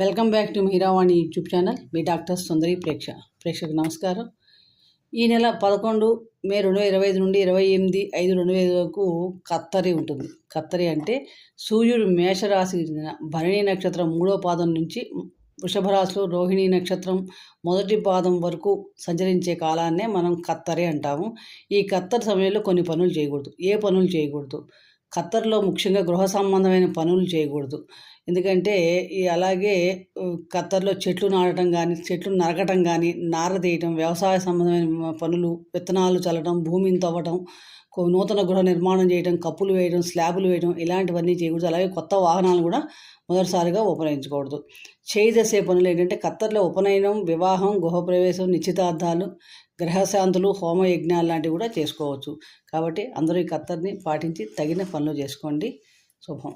Welcome back to Meeravani YouTube channel. Me doctor Sundari ప్రేక్ష. ప్రేక్షకు నమస్కారం. ఈ నెల పదకొండు మే రెండు వేల ఇరవై ఐదు నుండి ఇరవై ఎనిమిది ఐదు రెండు వేల వరకు కత్తరి ఉంటుంది. కత్తరి అంటే సూర్యుడు మేషరాశి భరణి నక్షత్రం మూడో పాదం నుంచి వృషభ రాశిలో రోహిణి నక్షత్రం మొదటి పాదం వరకు సంచరించే కాలాన్నే మనం కత్తరి అంటాము. ఈ కత్తరి సమయంలో కొన్ని పనులు చేయకూడదు. ఏ పనులు చేయకూడదు? ఖత్తర్లో ముఖ్యంగా గృహ సంబంధమైన పనులు చేయకూడదు. ఎందుకంటే ఈ అలాగే ఖత్తర్లో చెట్లు నాటడం కానీ చెట్లు నరకటం కానీ నార తీయటం వ్యవసాయ సంబంధమైన పనులు విత్తనాలు చల్లడం భూమిని తవ్వటం నూతన గృహ నిర్మాణం చేయడం కప్పులు వేయడం స్లాబులు వేయడం ఇలాంటివన్నీ చేయకూడదు. అలాగే కొత్త వాహనాలు కూడా మొదటిసారిగా ఉపనయించకూడదు చేసే పనులు ఏంటంటే ఖత్తర్లో ఉపనయనం వివాహం గృహప్రవేశం నిశ్చితార్థాలు గ్రహశాంతులు హోమ యజ్ఞాలు లాంటివి కూడా చేసుకోవచ్చు. కాబట్టి అందరూ ఈ కత్తర్ని పాటించి తగిన పనులు చేసుకోండి. శుభం.